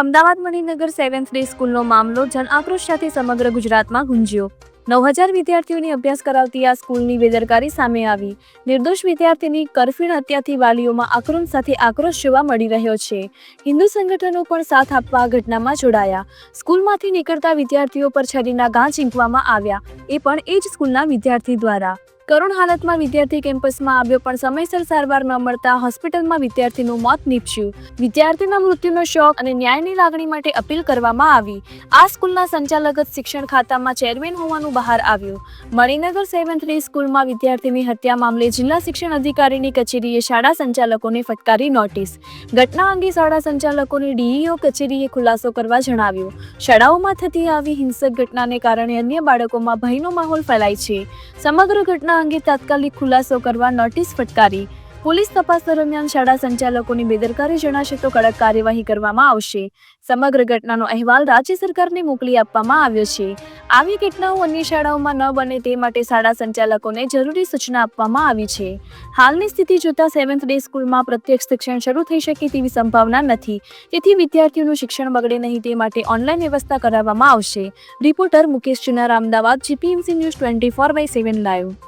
Ahmedabad Maninagar seventh day સ્કૂલનો મામલો જન આક્રોશ સાથે સમગ્ર ગુજરાતમાં ગુંજ્યો. નવ હજાર વિદ્યાર્થીઓને અભ્યાસ કરાવતી આ સ્કૂલની બેદરકારી સામે આવી. નિર્દોષ વિદ્યાર્થીની કરફીણ હત્યાથી વાલીઓમાં આક્રોશ સાથે આક્રોશ જોવા મળી રહ્યો છે. હિન્દુ સંગઠનો પણ સાથ આપવા આ ઘટનામાં જોડાયા. સ્કૂલમાંથી નીકળતા વિદ્યાર્થીઓ પર છરીના ઘા ઝીંકવામાં આવ્યા. એ પણ એ જ સ્કૂલના વિદ્યાર્થી દ્વારા. કરુણ હાલતમાં વિદ્યાર્થી કેમ્પસમાં આવ્યો પણ સમયસર સારવાર ન મળતા હોસ્પિટલમાં વિદ્યાર્થીનું મોત નીપજ્યું. વિદ્યાર્થીના મૃત્યુનો શોક અને ન્યાયની લાગણી માટે અપીલ કરવામાં આવી. આ સ્કૂલના સંચાલક શિક્ષણ ખાતામાં ચેરમેન હોવાનું બહાર આવ્યું. મણિનગર સેવન થ્રી સ્કૂલમાં વિદ્યાર્થીની હત્યા મામલે જિલ્લા શિક્ષણ અધિકારીની કચેરીએ શાળા સંચાલકોને ફટકારી નોટિસ. ઘટના અંગે શાળા સંચાલકોને ડીઈઓ કચેરીએ ખુલાસો કરવા જણાવ્યું. શાળાઓમાં થતી આવી હિંસક ઘટનાને કારણે અન્ય બાળકોમાં ભયનો માહોલ ફેલાય છે. સમગ્ર ઘટના અંગે તાત્કાલિક ખુલાસો કરવા નોટિસ ફટકારી. પોલીસ તપાસ દરમિયાન શાળા સંચાલકોની બેદરકારી જણાશે તો કડક કાર્યવાહી કરવામાં આવશે. સમગ્ર ઘટનાનો અહેવાલ રાજ્ય સરકારને મોકલી આપવામાં આવ્યો છે. આવી ઘટનાઓ અન્ય શાળાઓમાં ન બને તે માટે શાળા સંચાલકોને જરૂરી સૂચના આપવામાં આવી છે. હાલની સ્થિતિ જોતા સેવન્થ ડે સ્કૂલમાં પ્રત્યક્ષ શિક્ષણ શરૂ થઈ શકે તેવી સંભાવના નથી. તેથી વિદ્યાર્થીઓનું શિક્ષણ બગડે નહીં તે માટે ઓનલાઈન વ્યવસ્થા કરાવવામાં આવશે. Reporter Mukesh Chunar, Ahmedabad, GPMC news twenty four by seven live.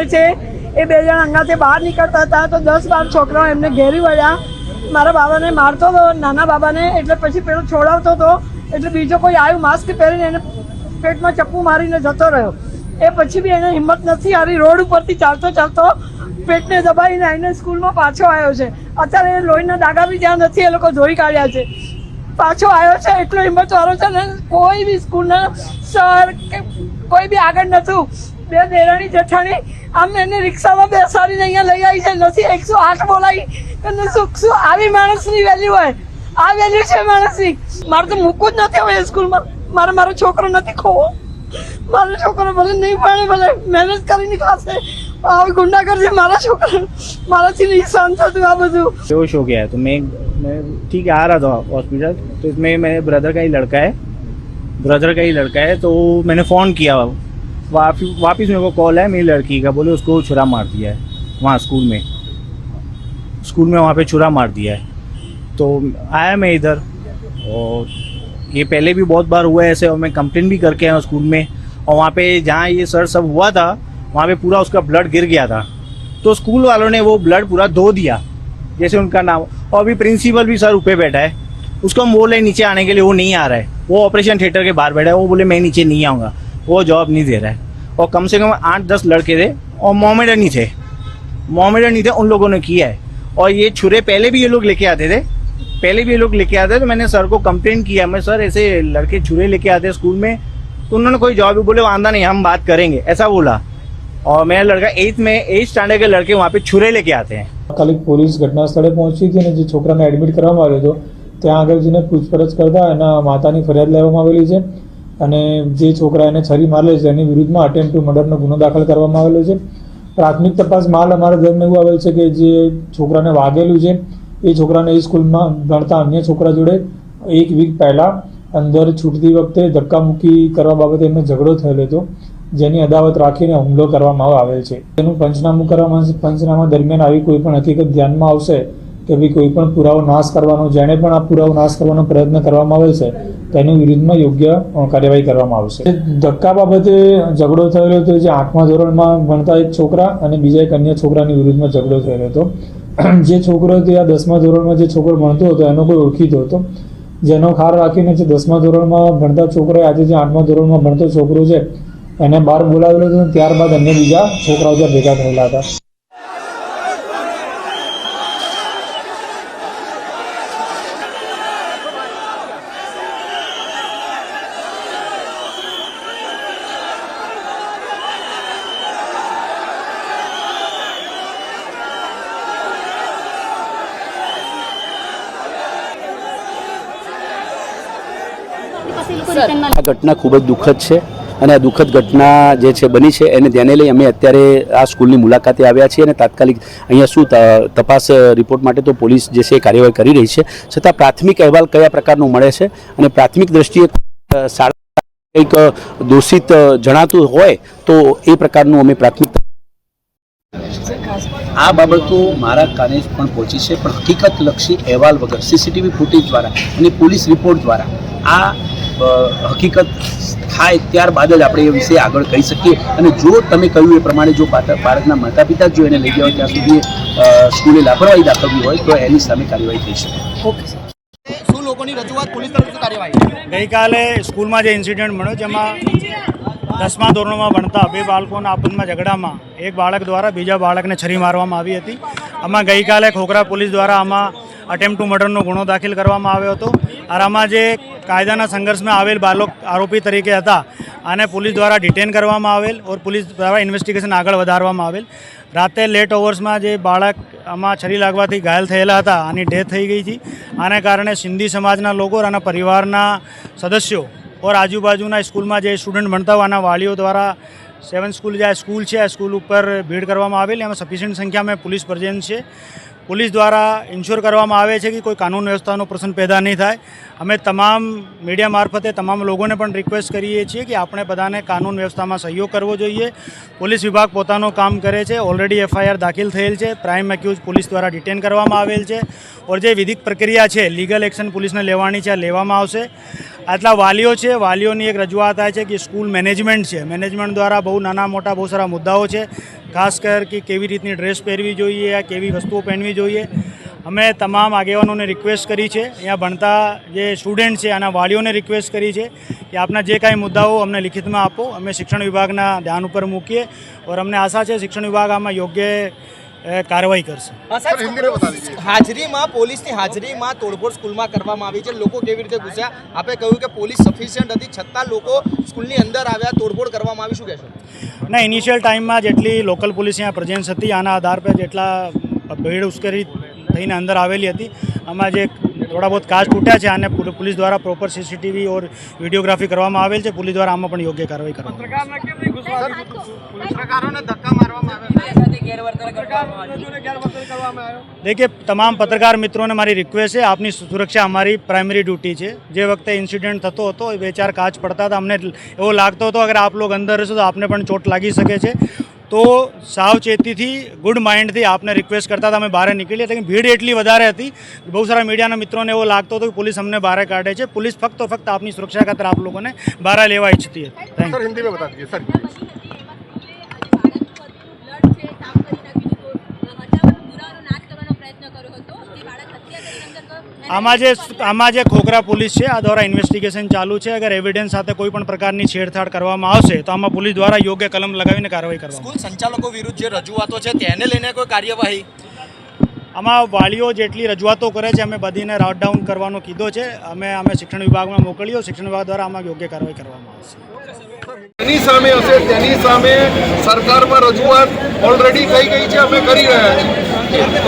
અંગાતે છે. એ બે જણ અંગાથી બહાર નીકળતા હતા તો દસ બાર છોકરાઓ એમને ઘેરી વળ્યા. મારા બાબાને મારતો હતો નાના બાબાને, એટલે પછી પેલો છોડાવતો હતો એટલે બીજો કોઈ આવ્યું માસ્ક પહેરીને એને પેટમાં ચપ્પુ મારીને જતો રહ્યો. એ પછી બી એને હિંમત નથી, હારી રોડ ઉપરથી ચાલતો ચાલતો પેટને દબાઈને આવીને સ્કૂલમાં પાછો આવ્યો છે. અત્યારે એ લોહીના દાગા બી ત્યાં નથી, એ લોકો ધોઈ કાઢ્યા છે. પાછો આવ્યો છે, એટલો હિંમત વાળો છે ને કોઈ બી સ્કૂલના સર કે કોઈ બી આગળ નતું. બે દેરાણી જેઠાણી આમ એને રિક્ષામાં બેસાડીને અહીંયા લઈ આવી છે નથી એકસો આઠ બોલાવી અને શું શું આવી માણસની વેલ્યુ હોય આ વેલ્યુ છે માણસની મારે તો મૂકવું જ નથી હવે સ્કૂલમાં મારે મારો છોકરો નથી ખોવો મારો છોકરો ભલે નહીં ભણે ભલે મહેનત કરીને ખાશે આવી ગુંડાગર્દી મારા છોકરા મારાથી નહીં સહન થતું આ બધું बेहोश हो गया है तो मैं मैं ठीक है आ रहा था हॉस्पिटल तो इसमें मेरे ब्रदर का ही लड़का है ब्रदर का ही लड़का है तो मैंने फ़ोन किया वापिस वापिस मेरे को कॉल है मेरी लड़की का, बोले उसको छुरा मार दिया है, वहाँ स्कूल में। स्कूल में वहाँ पे छुरा मार दिया है। तो आया मैं इधर, और ये पहले भी बहुत बार हुआ है ऐसे, और मैं कंप्लेन भी करके आया स्कूल में। और वहाँ पे जहाँ ये सर सब हुआ था, वहाँ पे पूरा उसका ब्लड गिर गया था। तो स्कूल वालों ने वो ब्लड पूरा धो दिया, जैसे उनका नाम। और अभी प्रिंसिपल भी सर ऊपर बैठा है। उसको हम बोले नीचे आने के लिए, वो नहीं आ रहा है। वो ऑपरेशन थिएटर के बाहर बैठा है, वो बोले, मैं नीचे नहीं आऊँगा। वो जॉब नहीं दे रहा है और कम से कम आठ दस लड़के थे और मोमेडन ही थे मोमेडन ही थे उन लोगों ने किया है और ये छुरे पहले भी ये लोग लेके आते थे पहले भी ये लोग लेके आते थे तो मैंने सर को कंप्लेन किया मैं सर ऐसे लड़के छुरे लेके आते हैं स्कूल में तो उन्होंने कोई जवाब भी बोले वादा नहीं हम बात करेंगे ऐसा बोला और मेरा लड़का एट्थ में एट स्टैंडर्ड के लड़के वहाँ पे छुरे लेके आते हैं તાત્કાલિક પોલીસ ઘટના સ્થળે પહોંચી હતી અને જે છોકરાને એડમિટ કરવામાં આવ્યો હતો ત્યાં આગળ જઈને પૂછપરછ કરતા એના માતાની ફરિયાદ લેવામાં આવેલી છે અને જે છોકરા એને છરી મારેલ છે, એની વિરુદ્ધમાં અટેમ્પ ટુ મર્ડરનો ગુનો દાખલ કરવામાં આવેલો છે. પ્રાથમિક તપાસ માલ અમારા ધ્યાનમાં એવું આવેલ છે કે જે છોકરાને વાગેલું છે, એ છોકરાને એ સ્કૂલમાં ભણતા અન્ય છોકરા જોડે એક વીક પહેલાં અંદર છૂટતી વખતે ધક્કામુક્કી કરવા બાબતે એમનો ઝઘડો થયેલો હતો, જેની અદાવત રાખીને હુમલો કરવામાં આવેલ છે. તેનું પંચનામું કરવામાં પંચનામા દરમિયાન આવી કોઈ પણ હકીકત ધ્યાનમાં આવશે કે ભાઈ કોઈ પણ પુરાવો નાશ કરવાનો, જેણે પણ આ પુરાવો નાશ કરવાનો પ્રયત્ન કરવામાં આવે છે, તેની વિરુદ્ધમાં યોગ્ય કાર્યવાહી કરવામાં આવશે. ધક્કા બાબતે ઝઘડો થયેલો હતો, જે આઠમા ધોરણમાં ભણતા એક છોકરા અને બીજા એક અન્ય છોકરાની વિરુદ્ધમાં ઝઘડો થયેલો હતો. જે છોકરો તે આ દસમા ધોરણમાં જે છોકરો ભણતો હતો, એનો કોઈ ઓળખીતો હતો. જેનો ખાર રાખીને જે દસમા ધોરણમાં ભણતા છોકરાએ આજે જે આઠમા ધોરણમાં ભણતો છોકરો છે, એને બહાર બોલાવેલો હતો, ત્યારબાદ અન્ય બીજા છોકરાઓ ત્યાં ભેગા થયેલા હતા. આ ઘટના ખૂબ જ દુઃખદ છે અને આ દુઃખદ ઘટના જે છે બની છે એને ધ્યાને લઈ અમે અત્યારે આ સ્કૂલની મુલાકાતે આવ્યા છીએ અને તાત્કાલિક અહીંયા શું તપાસ રિપોર્ટ માટે તો પોલીસ જે છે એ કાર્યવાહી કરી રહી છે. છતાં પ્રાથમિક અહેવાલ કયા પ્રકારનો મળે છે અને પ્રાથમિક દ્રષ્ટિએ શાળા કંઈક દોષિત જણાતું હોય તો એ પ્રકારનું અમે પ્રાથમિક આ બાબતો મારા કાને પણ પહોંચી છે. પણ હકીકતલક્ષી અહેવાલ વગર સીસીટીવી ફૂટેજ દ્વારા અને પોલીસ રિપોર્ટ દ્વારા આ હકીકત થાય ત્યારબાદ જ આપણે એ વિશે આગળ કહી શકીએ. અને જો તમે કહ્યું એ પ્રમાણે જો બાળક- બાળકના માતા પિતા જો એને લઈ ગયા હોય ત્યાં સુધી સ્કૂલે લાપરવાહી દાખવવી હોય તો એની સામે કાર્યવાહી થઈ શકે. શું લોકોની રજૂઆત પોલીસ તરફથી કાર્યવાહી? ગઈકાલે સ્કૂલમાં જે ઇન્સિડન્ટ મળ્યો જેમાં દસમા ધોરણમાં ભણતા બે બાળકોના આપદમાં ઝઘડામાં, એક બાળક દ્વારા બીજા બાળકને છરી મારવામાં આવી હતી. આમાં ગઈકાલે ખોખરા પોલીસ દ્વારા આમાં અટેમ્પ ટુ મર્ડરનો ગુનો દાખલ કરવામાં આવ્યો હતો. અને આમાં જે કાયદાના સંઘર્ષમાં આવેલ બાળક આરોપી તરીકે હતા, આને પોલીસ દ્વારા ડિટેન કરવામાં આવેલ ઓર પોલીસ દ્વારા ઇન્વેસ્ટિગેશન આગળ વધારવામાં આવેલ. રાતે લેટ ઓવર્સમાં જે બાળક આમાં છરી લાગવાથી ઘાયલ થયેલા હતા, આની ડેથ થઈ ગઈ હતી. આને કારણે સિંધી સમાજના લોકો અને પરિવારના સદસ્યો ઓર આજુબાજુના સ્કૂલમાં જે સ્ટુડન્ટ ભણતા હોય આના વાલીઓ દ્વારા સેવન સ્કૂલ જે સ્કૂલ છે આ સ્કૂલ ઉપર ભીડ કરવામાં આવેલી એમાં સફિશિયન્ટ સંખ્યામાં પોલીસ પ્રેઝન્ટ છે પોલીસ દ્વારા ઇન્શ્યોર કરવામાં આવે છે કે કોઈ કાનૂન વ્યવસ્થાનો પ્રશ્ન પેદા નહીં થાય. અમે તમામ મીડિયા મારફતે તમામ લોકોને પણ રિક્વેસ્ટ કરીએ છીએ કે આપણે બધાને કાનૂન વ્યવસ્થામાં સહયોગ કરવો જોઈએ. પોલીસ વિભાગ પોતાનું કામ કરે છે. ઓલરેડી એફઆઈઆર દાખલ થયેલ છે. પ્રાઇમ એક્યુઝ પોલીસ દ્વારા ડિટેન કરવામાં આવેલ છે. ઓર જે વિધિક પ્રક્રિયા છે લીગલ એક્શન પોલીસને લેવાની છે લેવામાં આવશે. આટલા વાલીઓ છે, વાલીઓની એક રજૂઆત થાય છે કે સ્કૂલ મેનેજમેન્ટ છે. મેનેજમેન્ટ દ્વારા બહુ નાના મોટા બહુ સારા મુદ્દાઓ છે. ખાસ કર કે કેવી રીતની ડ્રેસ પહેરવી જોઈએ કેવી વસ્તુઓ પહેરવી જોઈએ. અમે તમામ આગેવાનોને રિક્વેસ્ટ કરી છે. અહીંયા ભણતા જે સ્ટુડન્ટ છે, આના વાલીઓને રિક્વેસ્ટ કરી છે કે આપના જે કાંઈ મુદ્દાઓ અમને લિખિતમાં આપો. અમે શિક્ષણ વિભાગના ધ્યાન ઉપર મૂકીએ. ઓર અમને આશા છે, શિક્ષણ વિભાગ આમાં યોગ્ય કાર્યવાહી કરશે. હાજરીમાં પોલીસની હાજરીમાં તોડફોડ સ્કૂલમાં કરવામાં આવી છે. લોકો કેવી રીતે ઘૂસ્યા? આપે કહ્યું કે પોલીસ સફિશિયન્ટ હતી. છતાં લોકો સ્કૂલની અંદર આવ્યા તોડફોડ કરવામાં આવી. શું કહેશો? ના ઇનિશિયલ ટાઈમમાં જેટલી લોકલ પોલીસ અહીંયા પ્રેઝન્સ હતી આના આધાર પર જેટલા ભીડ ઉશ્કેરી થઈને અંદર આવેલી હતી આમાં જે થોડા બહુ કાચ તૂટ્યા છે અને પોલ- પોલીસ દ્વારા પ્રોપર સીસીટીવી ઓર વિડીયોગ્રાફી કરવામાં આવેલ છે. પોલીસ દ્વારા આમાં પણ યોગ્ય કાર્યવાહી કરવામાં આવશે. પત્રકારોને ધક્કા મારવામાં દેખીએ તમામ પત્રકાર મિત્રોને મારી રિક્વેસ્ટ છે આપની સુરક્ષા અમારી પ્રાઇમરી ડ્યુટી છે. જે વખતે ઇન્સિડન્ટ થતો હતો એ બે ચાર કાચ પડતા હતા અમને એવો લાગતો હતો અગર આપ લોગ અંદર રહેશો તો આપને પણ ચોટ લાગી શકે છે. તો સાવચેતીથી ગુડ માઇન્ડથી આપને રિક્વેસ્ટ કરતા હતા. અમે બહાર નીકળીએ લેકિન ભીડ એટલી વધારે હતી બહુ સારા મીડિયાના મિત્રોને એવો લાગતો હતો કે પોલીસ અમને બહાર કાઢે છે. પોલીસ ફક્ત ફક્ત આપની સુરક્ષા ખાતર આપ લોકોને બહાર લેવા ઈચ્છતી હતી. થેન્ક હિન્દીમાં બતા દીજીએ સર આમાં જે આમાં જે ખોખરા પોલીસ છે આ દ્વારા ઇન્વેસ્ટિગેશન ચાલુ છે. અગર એવિડન્સ સાથે કોઈ પણ પ્રકારની છેડછાડ કરવામાં આવશે તો આમાં પોલીસ દ્વારા યોગ્ય કલમ લગાવીને કાર્યવાહી કરવા સ્કૂલ સંચાલકો વિરુદ્ધ જે રજૂઆતો છે તેને લઈને કોઈ કાર્યવાહી? આમાં વાલીઓ જેટલી રજૂઆતો કરે છે અમે બધીને રાઉટ ડાઉન કરવાનો કીધો છે. અમે અમે શિક્ષણ વિભાગમાં મોકલ્યો. શિક્ષણ વિભાગ દ્વારા આમાં યોગ્ય કાર્યવાહી કરવામાં આવશે. તેની સામે હશે તેની સામે સરકારમાં રજૂઆત ઓલરેડી થઈ ગઈ છે અમે કરી રહ્યા છીએ.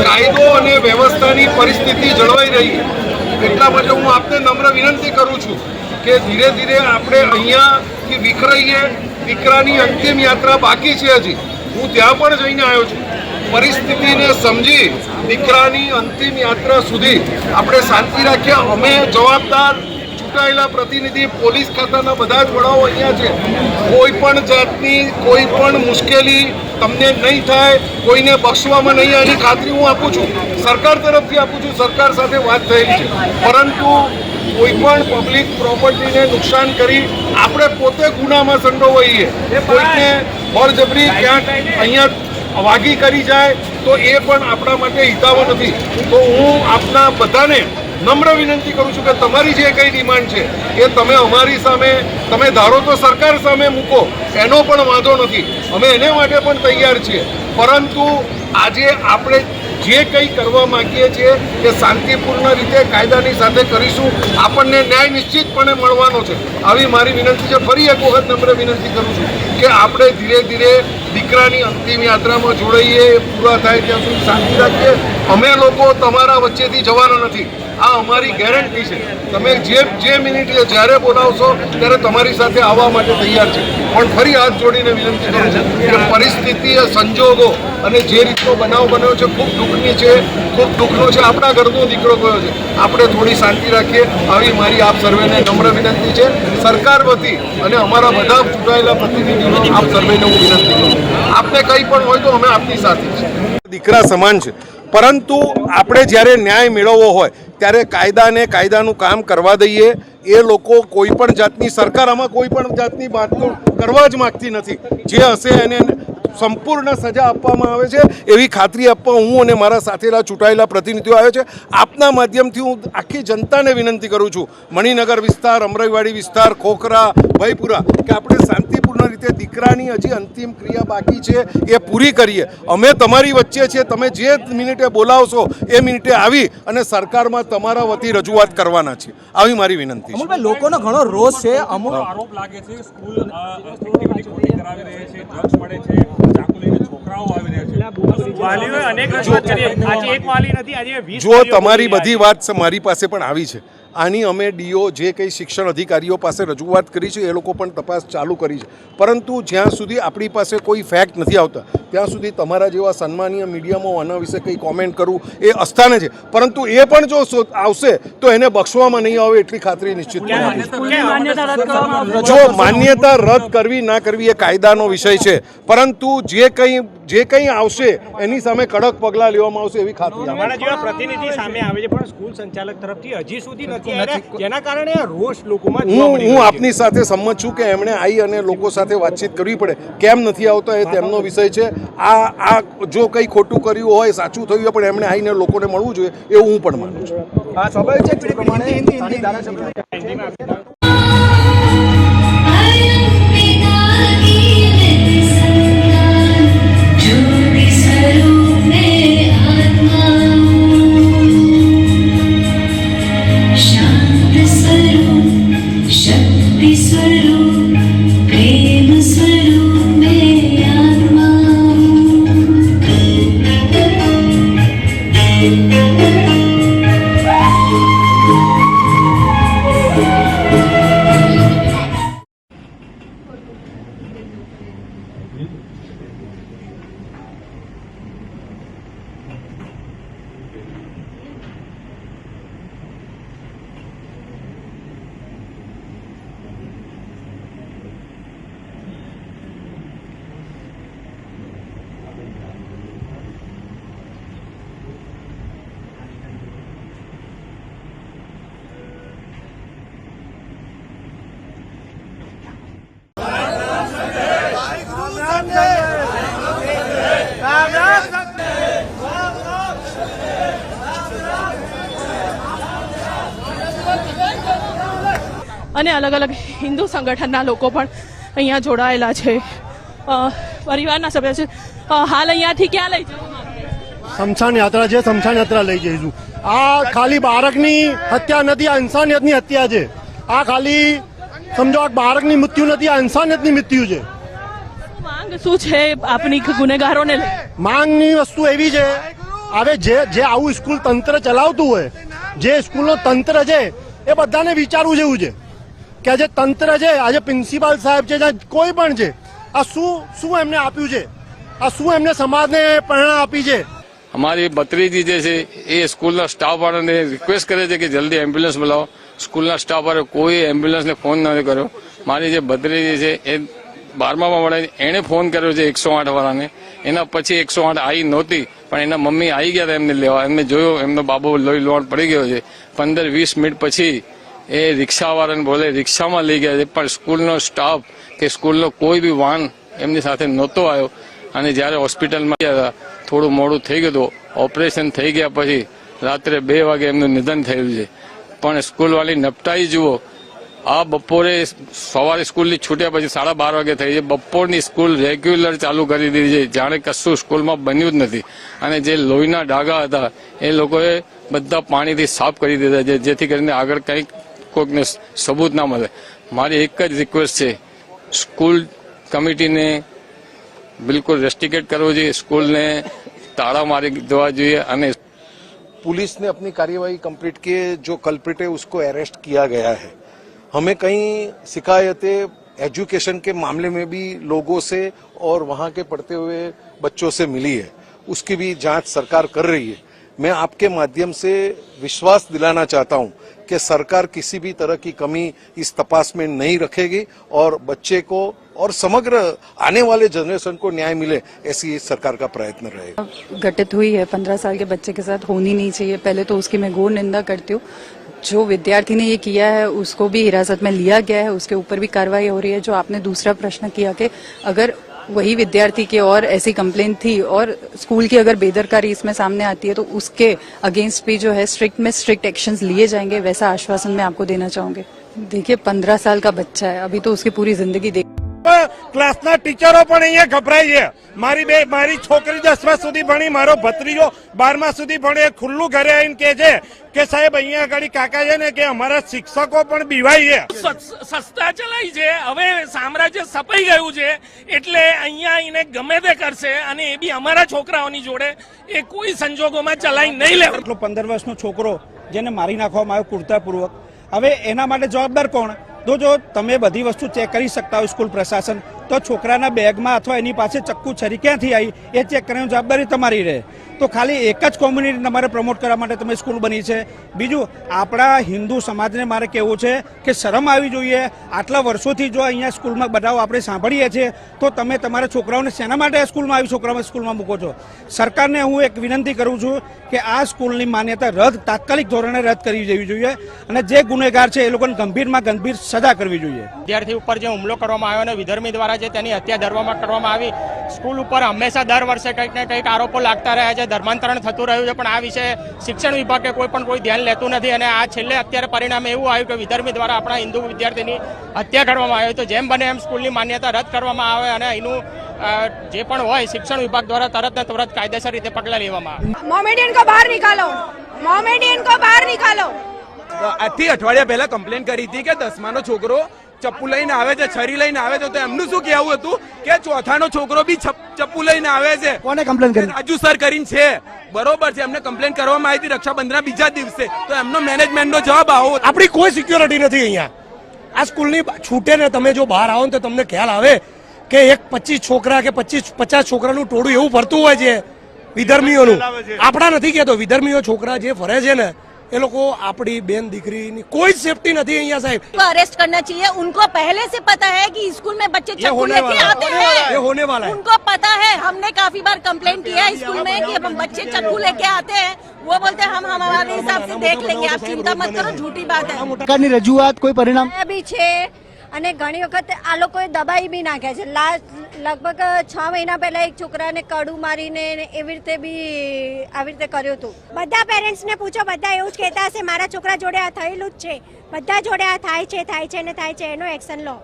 કાયદો અને વ્યવસ્થાની પરિસ્થિતિ જળવાઈ રહી. એટલા માટે હું આપને નમ્ર વિનંતી કરું છું કે ધીરે ધીરે આપણે અહીંયાથી વિખરાઈએ. દીકરાની અંતિમ યાત્રા બાકી છે હજી. હું ત્યાં પણ જઈને આવ્યો છું. પરિસ્થિતિને સમજી દીકરાની અંતિમ યાત્રા સુધી આપણે શાંતિ રાખ્યા અમે જવાબદાર ચૂંટાયેલા પ્રતિનિધિ પોલીસ ખાતાના બધા જ વડાઓ અહીંયા છે. કોઈ પણ જાતની કોઈ પણ મુશ્કેલી તમને નહીં થાય કોઈને બક્ષવામાં નહીં આની ખાતરી હું આપું છું. સરકાર તરફથી આપું છું સરકાર સાથે વાત થયેલી છે. પરંતુ કોઈ પણ પબ્લિક પ્રોપર્ટીને નુકસાન કરી આપણે પોતે ગુનામાં સંડોવાઈએ. કોઈને બળજબરી ક્યાંક અહીંયા વાગી કરી જાય તો એ પણ આપણા માટે હિતાવ નથી. તો હું આપના બધાને નમ્ર વિનંતી કરું છું કે તમારી જે કંઈ ડિમાન્ડ છે, એ તમે અમારી સામે, તમે ધારો તો સરકાર સામે મૂકો, એનો પણ વાંધો નથી. અમે એને માટે પણ તૈયાર છીએ. પરંતુ આજે આપણે જે કંઈ કરવા માગીએ છીએ, એ શાંતિપૂર્ણ રીતે કાયદાની સાથે કરીશું. આપણને ન્યાય નિશ્ચિતપણે મળવાનો છે. આવી મારી વિનંતી છે. ફરી એક વખત નમ્ર વિનંતી કરું છું કે આપણે ધીરે ધીરે દીકરાની અંતિમ યાત્રામાં જોડાઈએ પૂરા થાય ત્યાં સુધી શાંતિ રાખીએ. અમે લોકો તમારા વચ્ચેથી જવાના નથી. આ અમારી ગેરંટી છે. તમે જે જે મિનિટે જ્યારે બોલાવશો, ત્યારે તમારી સાથે આવવા માટે તૈયાર છે. પણ ફરી હાથ જોડીને વિનંતી કરું છું કે પરિસ્થિતિ સંજોગો અને જે રીતનો બનાવ બન્યો છે, ખૂબ દુઃખની છે, ખૂબ દુઃખનો છે. આપણા ઘરનો દીકરો ગયો છે? આપણે થોડી શાંતિ રાખીએ. આવી મારી આપ સર્વેને નમ્ર વિનંતી છે. સરકાર વતી અને અમારા બધા ચૂંટાયેલા પ્રતિનિધિઓ આપ સર્વેને હું વિનંતી કરું આપને કંઈ પણ હોય તો અમે આપની સાથે છીએ. દીકરા સમાન છે. પરંતુ આપણે જ્યારે ન્યાય મેળવવો હોય, ત્યારે કાયદાને કાયદાનું કામ કરવા દઈએ. એ લોકો કોઈ પણ જાતની, સરકાર આમાં કોઈ પણ જાતની બાતનું કરવા જ માગતી નથી. જે હશે એને સંપૂર્ણ સજા આપવામાં આવે છે. એવી ખાતરી આપવા હું અને મારા સાથેના ચૂંટાયેલા પ્રતિનિધિઓ આવ્યો છે. આપના માધ્યમથી હું આખી જનતાને વિનંતી કરું છું. મણિનગર વિસ્તાર અમરાઈવાડી વિસ્તાર ખોખરા ભયપુરા કે આપણે શાંતિપૂર્ણ રીતે દીકરાની હજી અંતિમ ક્રિયા બાકી છે એ પૂરી કરીએ. અમે તમારી વચ્ચે છીએ. તમે જે મિનિટે બોલાવશો એ મિનિટે આવી અને સરકારમાં તમારા વતી રજૂઆત કરવાના છે આવી મારી વિનંતી છે. લોકોનો ઘણો રોષ છે. અમુક આરોપ લાગે છે સ્કૂલ એક્ટિવિટી કરાવી રહી છે ડ્રગ્સ મળે છે. ચાકુ લઈને છોકરાઓ આવી રહ્યા છે. વાલીઓએ અનેક રજૂઆત કરી. આજે એક વાલી નથી આજે વીસ જો તમારી બધી વાત મારી પાસે પણ આવી છે. આની અમે ડીઓ જે કંઈ શિક્ષણ અધિકારીઓ પાસે રજૂઆત કરી છે એ લોકો પણ તપાસ ચાલુ કરી છે. પરંતુ જ્યાં સુધી આપણી પાસે કોઈ ફેક્ટ નથી આવતા ત્યાં સુધી તમારા જેવા સન્માનીય મીડિયામાં આના વિશે કંઈ કોમેન્ટ કરવું એ અસ્થાને છે. પરંતુ એ પણ જો આવશે તો એને બક્ષવામાં નહીં આવે એટલી ખાતરી નિશ્ચિત જો માન્યતા રદ કરવી ના કરવી એ કાયદાનો વિષય છે. પરંતુ જે કંઈ જે કંઈ આવશે એની સામે કડક પગલાં લેવામાં આવશે એવી ખાતરી. તમારા જેવા પ્રતિનિધિ સામે આવે છે પણ સ્કૂલ સંચાલક તરફથી હજી સુધી નથી આવ્યા. જેના કારણે રોષ લોકોમાં હું હું આપની સાથે સંમત છું કે એમણે આવી અને લોકો સાથે વાતચીત કરવી પડે. કેમ નથી આવતા એ તેમનો વિષય છે. આ આ જો કંઈ ખોટું કર્યું હોય સાચું થયું હોય પણ એમણે આવીને લોકોને મળવું જોઈએ એવું હું પણ માનું છું. આ સ્વાભાવિક છે અને અલગ અલગ હિન્દુ સંગઠનના લોકો પણ અહીંયા જોડાયેલા છે. પરિવારના સભ્ય છે. હાલ અહીંયાથી ક્યાં લઈ જવું શમશાન યાત્રા છે શમશાન યાત્રા લઈ જઈશું. આ ખાલી બાળકની હત્યા નથી આ ઇન્સાનિયતની હત્યા છે. આ ખાલી સમજો આ બાળકની મૃત્યુ નથી આ ઇન્સાનિયતની મૃત્યુ છે. માંગ શું છે આપની ગુનેગારોને માંગની વસ્તુ એવી છે હવે જે જે આવું સ્કૂલ તંત્ર ચલાવતું હોય જે સ્કૂલનો તંત્ર છે એ બધાને વિચારવું જેવું છે. કે આજે તંત્ર છે, આજે પ્રિન્સિપાલ સાહેબ છે ਜਾਂ કોઈ પણ છે, આ શું શું એમને આપ્યું છે? આ શું એમને સમાજને પ્રેરણા આપી છે? અમારી ભત્રીજી જે છે, એ સ્કૂલના સ્ટાફ વાળાને રિક્વેસ્ટ કરે છે કે જલ્દી એમ્બ્યુલન્સ બોલાવો. સ્કૂલના સ્ટાફ વાળા કોઈ એમ્બ્યુલન્સને ફોન નથી કર્યો. મારી જે ભત્રીજી છે, એ બારમામાં વડે એણે ફોન કર્યો છે એકસો આઠ વાળાને. એના પછી એકસો આઠ આવી નહોતી, પણ એના મમ્મી આવી ગયા હતા એમને લેવા. એમને જોયો, એમનો બાબો લોહી લોણ પડી ગયો છે. પંદર વીસ મિનિટ પછી એ રિક્ષાવાળાને બોલે, રિક્ષામાં લઈ ગયા છે, પણ સ્કૂલનો સ્ટાફ કે સ્કૂલનો કોઈ બી વાહન એમની સાથે નહોતો આવ્યો. અને જ્યારે હોસ્પિટલમાં ગયા હતા, થોડું મોડું થઈ ગયું હતું ઓપરેશન થઈ ગયા પછી રાત્રે બે વાગે એમનું નિધન થયું છે. પણ સ્કૂલવાળી, નપટાઈ જુઓ, આ બપોરે સવારે સ્કૂલની છૂટ્યા પછી સાડા બાર વાગે થઈ છે. બપોરની સ્કૂલ રેગ્યુલર ચાલુ કરી દીધી છે. જાણે કશું સ્કૂલમાં બન્યું જ નથી. અને જે લોહીના ડાઘા હતા, એ લોકોએ બધા પાણીથી સાફ કરી દીધા છે, જેથી કરીને આગળ કંઈક કોઈકને સબૂત ના મળે મારી એક જ રિક્વેસ્ટ છે સ્કૂલ કમિટીને બિલકુલ રેસ્ટિકેટ કરવો જોઈએ સ્કૂલને તાળા મારી દેવા જોઈએ અને पुलिस ने अपनी कार्यवाही कंप्लीट किए जो कल्प्रिट है उसको अरेस्ट किया गया है हमें कई शिकायतें एजुकेशन के मामले में भी लोगों से और वहाँ के पढ़ते हुए बच्चों से मिली है उसकी भी जांच सरकार कर रही है मैं आपके माध्यम से विश्वास दिलाना चाहता हूँ कि सरकार किसी भी तरह की कमी इस तपास में नहीं रखेगी और बच्चे को और समग्र आने वाले जनरेशन को न्याय मिले, ऐसी सरकार का प्रयत्न रहेगा। घटित हुई है, पंद्रह साल के बच्चे के साथ होनी नहीं चाहिए। पहले तो उसकी मैं घोर निंदा करती हूँ। जो विद्यार्थी ने ये किया है, उसको भी हिरासत में लिया गया है, उसके ऊपर भी कार्रवाई हो रही है। जो आपने दूसरा प्रश्न किया कि अगर वही विद्यार्थी के और ऐसी कंप्लेन थी और स्कूल की अगर बेदरकारी इसमें सामने आती है तो उसके अगेंस्ट भी जो है स्ट्रिक्ट में स्ट्रिक्ट एक्शंस लिए जाएँगे, वैसा आश्वासन मैं आपको देना चाहूँगी। देखिए, पंद्रह साल का बच्चा है, अभी तो उसकी पूरी ज़िंदगी देख ક્લાસના ટીચરો પણ અહીંયા ગભરાય છે. મારી બે મારી છોકરી દસમા સુધી ભણી મારો ભત્રીજો બારમા સુધી ભણે ખુલ્લું ઘરે આવીને કે છે કે સાહેબ અહીંયા આગળ કાકા છે ને કે અમારા શિક્ષકો પણ બીવાય છે. સસ્તા ચલાય છે. હવે સામ્રાજ્ય સપાઈ ગયું છે. એટલે અહીંયા આવીને ગમે તે કરશે અને એ બી અમારા છોકરાઓની જોડે એ કોઈ સંજોગોમાં ચલાઈ નહીં લે એટલો પંદર વર્ષનો છોકરો જેને મારી નાખવામાં આવ્યો કુર્તાપૂર્વક. હવે એના માટે જવાબદાર કોણ? તો જો તમે બધી વસ્તુ ચેક કરી શકતા હોય સ્કૂલ પ્રશાસન તો છોકરાના બેગમાં અથવા એની પાસે ચક્કુ છરી ક્યાંથી આવી? એ ચેક કરવાની જવાબદારી તમારી રહે. તો ખાલી એક જ કોમ્યુનિટી તમારે પ્રમોટ કરવા માટે તમે સ્કૂલ બની છે. બીજું, આપણા હિન્દુ સમાજને મારે કહેવું છે કે શરમ આવી જોઈએ. આટલા વર્ષોથી જો અહીંયા સ્કૂલમાં બધાઓ આપણે સાંભળીએ છીએ, તો તમે તમારા છોકરાઓને શેના માટે સ્કૂલમાં આવી છોકરાઓને સ્કૂલમાં મૂકો છો? સરકારને હું એક વિનંતી કરું છું કે આ સ્કૂલની માન્યતા રદ, તાત્કાલિક ધોરણે રદ કરી દેવી જોઈએ અને જે ગુનેગાર છે એ લોકોને ગંભીરમાં ગંભીર સજા કરવી જોઈએ. વિદ્યાર્થી ઉપર જે હુમલો કરવામાં આવ્યો અને વિધર્મી દ્વારા જે તેની હત્યા ધરવામાં કરવામાં આવી. સ્કૂલ ઉપર હંમેશા દર વર્ષે કંઈક ને કંઈક આરોપો લાગતા રહ્યા છે ધર્માંતરણ થતું રહ્યું છે પણ આ વિશે શિક્ષણ વિભાગે કોઈ પણ કોઈ ધ્યાન લેતું નથી અને આ છેલ્લે અત્યારે પરિણામે એવું આવ્યું કે વિધર્મી દ્વારા આપણા હિન્દુ વિદ્યાર્થીની હત્યા કરવામાં આવી. તો જેમ બને એમ સ્કૂલની માન્યતા રદ કરવામાં આવે અને એનું જે પણ હોય શિક્ષણ વિભાગ દ્વારા તરત ને તરત કાયદેસર રીતે પગલાં લેવામાં આવે. મોમેડિયન કો બહાર નિકાલો. મોમેડિયન કો બહાર નિકાલો. આજથી અઠવાડિયા પહેલા કમ્પ્લેન કરી હતી કે દસમાનો છોકરો ચપ્પુ લઈને આવે છે છરી લઈને આવે છે તો એમનું શું કહેવું હતું? કે ચોથાનો છોકરો બી ચપ્પુ લઈને આવે છે. કોને કમ્પ્લેન કરી? રાજુ સર કરીને છે. બરોબર છે એમને કમ્પ્લેન કરવામાં આવી હતી રક્ષાબંધનના બીજા દિવસે. તો એમનો મેનેજમેન્ટનો જવાબ આવો આપણી કોઈ સિક્યોરિટી નથી અહીંયા. આ સ્કૂલની છૂટે ને તમે જો બહાર આવો ને તો તમને ખ્યાલ આવે કે એક પચીસ છોકરા કે પચીસ પચાસ છોકરાનું ટોળું એવું ફરતું હોય છે વિધર્મીઓનું. આપણા નથી કહેતો. વિધર્મીઓ છોકરા જે ફરે છે ને ये लोग अपनी बहन दिखरी नहीं कोई सेफ्टी नहीं है यहाँ साहब अरेस्ट करना चाहिए उनको पहले से पता है कि स्कूल में बच्चे चाकू लेके आते हैं ये होने वाला है उनको पता है हमने काफ़ी बार कम्प्लेन किया है स्कूल में कि बच्चे चाकू लेके आते हैं वो बोलते हैं हम हमारे हिसाब से देख लेंगे आप चिंता मत करो झूठी बात है रजूआत कोई परिणाम अभी छह અને ઘણી વખત આ લોકોએ દબાઈ બી નાખ્યા છે. લાસ્ટ લગભગ છ મહિના પહેલા એક છોકરાને કડું મારીને એવી રીતે બી આવી રીતે કર્યું હતું. બધા પેરેન્ટ્સને પૂછો બધા એવું જ કહેતા હશે મારા છોકરા જોડે આ થયેલું જ છે. બધા જોડે આ થાય છે થાય છે ને થાય છે. એનો એક્શન લો.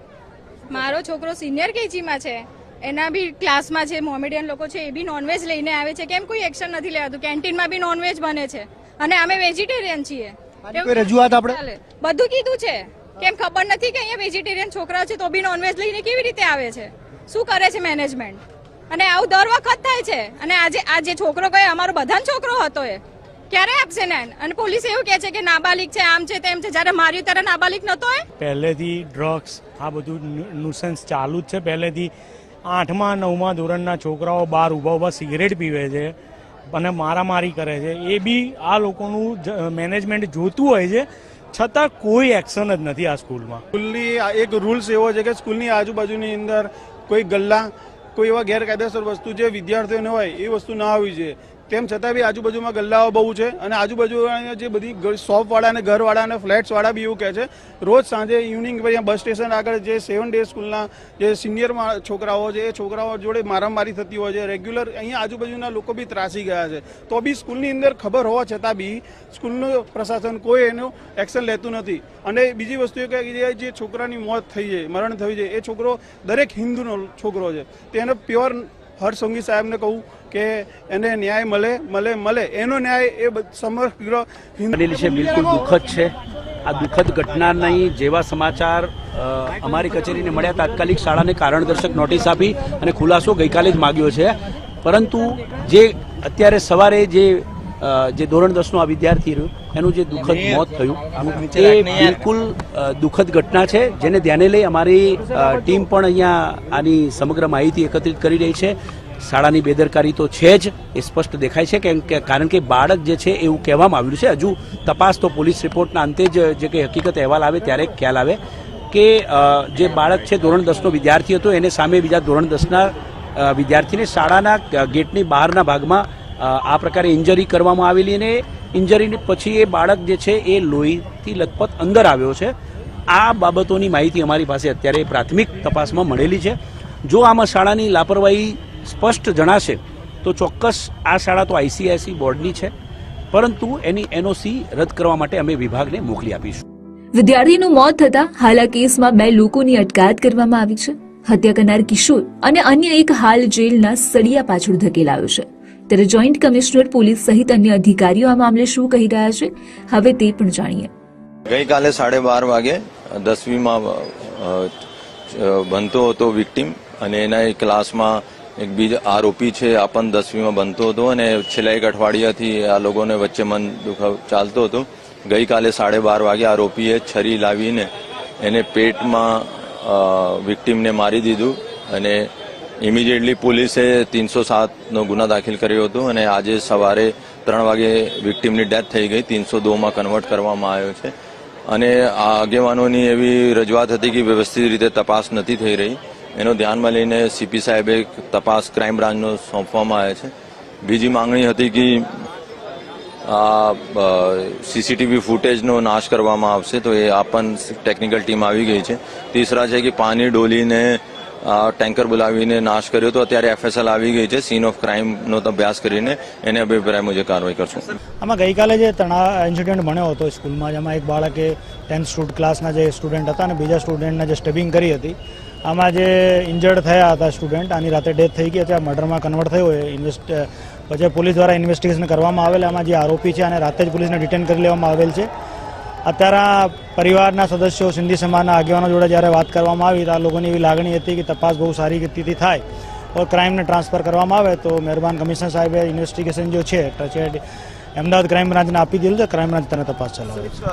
મારો છોકરો સિનિયર કેજીમાં છે. એના બી ક્લાસમાં જે મોમેડિયન લોકો છે એ બી નોનવેજ લઈને આવે છે. કેમ કોઈ એક્શન નથી લેવાતું? કેન્ટીનમાં બી નોનવેજ બને છે. અને અમે વેજીટેરિયન છીએ. રજૂઆત આપણે? બધું કીધું છે. કેમ ખબર નથી કે અહીંયા વેજીટેરિયન છોકરાઓ છે તો બી નોનવેજ લઈને કેવી રીતે આવે છે? શું કરે છે મેનેજમેન્ટ અને આવું દર વખત થાય છે. અને આજે આ જે છોકરો કહે અમારો બધાનો છોકરો હતો એ. ક્યારે આપશે ને અને પોલીસ એવું કહે છે કે નાબાલિક છે, આમ છે, તેમ છે. જ્યારે માર્યું ત્યારે નાબાલિક નતો એ? પહેલેથી ડ્રગ્સ આ બધું નુસન્સ ચાલુ જ છે. પહેલેથી આઠમા, નવમા ધોરણના છોકરાઓ બહાર ઊભા ઊભા સિગરેટ પીવે છે અને મારામારી કરે છે. એ બી આ લોકોનું મેનેજમેન્ટ જોતું હોય છે. છતાં કોઈ એક્શન જ નથી આ સ્કૂલમાં. સ્કૂલની એક રૂલ્સ એવો છે કે સ્કૂલની આજુબાજુની અંદર કોઈ ગલ્લા, કોઈ એવા ગેરકાયદેસર વસ્તુ જે વિદ્યાર્થીઓને હોય, એ વસ્તુ ના આવવી જોઈએ. તેમ છતાં બી આજુબાજુમાં ગલ્લાઓ બહુ છે અને આજુબાજુ જે બધી શોપવાળા અને ઘરવાળા અને ફ્લેટ્સવાળા બી એવું કહે છે. રોજ સાંજે ઇવનિંગ પછી બસ સ્ટેશન આગળ જે સેવન ડે સ્કૂલના જે સિનિયર છોકરાઓ છે, એ છોકરાઓ જોડે મારામારી થતી હોય છે. રેગ્યુલર અહીંયા આજુબાજુના લોકો બી ત્રાસી ગયા છે. તો બી સ્કૂલની અંદર ખબર હોવા છતાં બી સ્કૂલનું પ્રશાસન કોઈ એનું એક્શન લેતું નથી. અને બીજી વસ્તુ એ કે જે- જે છોકરાની મોત થઈ છે, મરણ થયું છે, એ છોકરો દરેક હિન્દુનો છોકરો છે. તેને પ્યોર હર્ષસંઘી સાહેબને કહું કે એને ન્યાય મળે મળે મળે. એનો ન્યાય એ સમગ્ર અનિલ છે બિલકુલ દુઃખદ છે. આ દુઃખદ ઘટના નહીં, જેવા સમાચાર અમારી કચેરીને મળ્યા તાત્કાલિક શાળાને કારણદર્શક નોટિસ આપી અને ખુલાસો ગઈકાલે જ માગ્યો છે. પરંતુ જે અત્યારે સવારે જે જે ધોરણ દસનો આ વિદ્યાર્થી રહ્યો એનું જે દુઃખદ મોત થયું એ બિલકુલ દુઃખદ ઘટના છે જેને ધ્યાને લઈ અમારી ટીમ પણ અહીંયા આની સમગ્ર માહિતી એકત્રિત કરી રહી છે. શાળાની બેદરકારી તો છે જ એ સ્પષ્ટ દેખાય છે કેમ કે કારણ કે બાળક જે છે એવું કહેવામાં આવ્યું છે. હજુ તપાસ તો પોલીસ રિપોર્ટના અંતે જ જે કંઈ હકીકત અહેવાલ આવે ત્યારે ખ્યાલ આવે કે જે બાળક છે ધોરણ દસનો વિદ્યાર્થી હતો એને સામે બીજા ધોરણ દસના વિદ્યાર્થીને શાળાના ગેટની બહારના ભાગમાં આ પ્રકારે ઇન્જરી કરવામાં આવેલી અને ઇન્જરી પછી એ બાળક જે છે એ લોહીથી લથપથ અંદર આવ્યો છે. આ બાબતોની માહિતી અમારી પાસે અત્યારે પ્રાથમિક તપાસમાં મળેલી છે. જો આમાં શાળાની લાપરવાહી સ્પષ્ટ જણાશે, તો ચોક્કસ આ શાળા તો આઈસીઆઈસી બોર્ડની છે. પરંતુ એની એનઓસી રદ કરવા માટે અમે વિભાગને મોકલી આપીશું. વિદ્યાર્થીનું મોત થતા હાલ આ કેસમાં બે લોકોની અટકાયત કરવામાં આવી છે. હત્યા કરનાર કિશોર અને અન્ય એક હાલ જેલના સળિયા પાછળ ધકેલાયો છે. ત્યારે જોઈન્ટ કમિશનર પોલીસ સહિત અન્ય અધિકારીઓ આ મામલે શું કહી રહ્યા છે? હવે તે પણ જાણીએ. ગઈકાલે સાડે બાર વાગે દસમીમાં અ, હતો વિક્ટીમ અને એના ક્લાસમાં એક બીજા આરોપી છે આ પણ દસમીમાં બનતો હતો અને છેલ્લા એક અઠવાડિયાથી આ લોકોને વચ્ચે મન દુખાવ ચાલતો હતો. ગઈકાલે સાડે બાર વાગે આરોપીએ છરી લાવીને એને પેટમાં વિક્ટીમને મારી દીધું અને ઇમિડિયેટલી પોલીસે તીનસો સાતનો ગુના દાખલ કર્યો હતો અને આજે સવારે ત્રણ વાગે વિક્ટીમની ડેથ થઈ ગઈ. તીનસો દોમાં કન્વર્ટ કરવામાં આવ્યો છે. અને આ આગેવાનોની એવી રજૂઆત હતી કે વ્યવસ્થિત રીતે તપાસ નથી થઈ રહી. એનો ધ્યાનમાં લઈને સીપી સાહેબે તપાસ ક્રાઇમ બ્રાન્ચનો સોંપવામાં આવે છે. બીજી માંગણી હતી કે આ સીસીટીવી ફૂટેજનો નાશ કરવામાં આવશે તો એ આ પણ ટેકનિકલ ટીમ આવી ગઈ છે. તીસરા છે કે પાણી ડોલીને ટેન્કર બોલાવીને નાશ કર્યો તો અત્યારે એફએસએલ આવી ગઈ છે. સીન ઓફ ક્રાઇમનો અભ્યાસ કરીને એને અભિપ્રાય મુજબ કાર્યવાહી કરશું. આમાં ગઈકાલે જે તણાવ ઇન્સિડન્ટ બન્યો હતો સ્કૂલમાં, જેમાં એક બાળકે ટેન્થ સ્ટુડ ક્લાસના જે સ્ટુડન્ટ હતા અને બીજા સ્ટુડન્ટને જે સ્ટબિંગ કરી હતી, આમાં જે ઇન્જર્ડ થયા હતા સ્ટુડન્ટ આની રાતે ડેથ થઈ ગઈ. અત્યારે મર્ડરમાં કન્વર્ટ થયો હોય ઇન્વેસ્ટ પછી પોલીસ દ્વારા ઇન્વેસ્ટિગેશન કરવામાં આવેલ. આમાં જે આરોપી છે અને રાતે જ પોલીસને ડિટેન કરી લેવામાં આવેલ છે. અત્યારે પરિવારના સદસ્યો સિંધી સમાજના આગેવાનો જોડે જ્યારે વાત કરવામાં આવી, તો લોકોની એવી લાગણી હતી કે તપાસ બહુ સારી ગતિથી થાય. ઓર ક્રાઇમને ટ્રાન્સફર કરવામાં આવે તો મહેરબાન કમિશનર સાહેબે ઇન્વેસ્ટિગેશન જો છે અમદાવાદ ક્રાઇમ બ્રાન્ચને આપી દીધું છે ક્રાઇમ બ્રાન્ચ તેને તપાસ ચલાવે છે.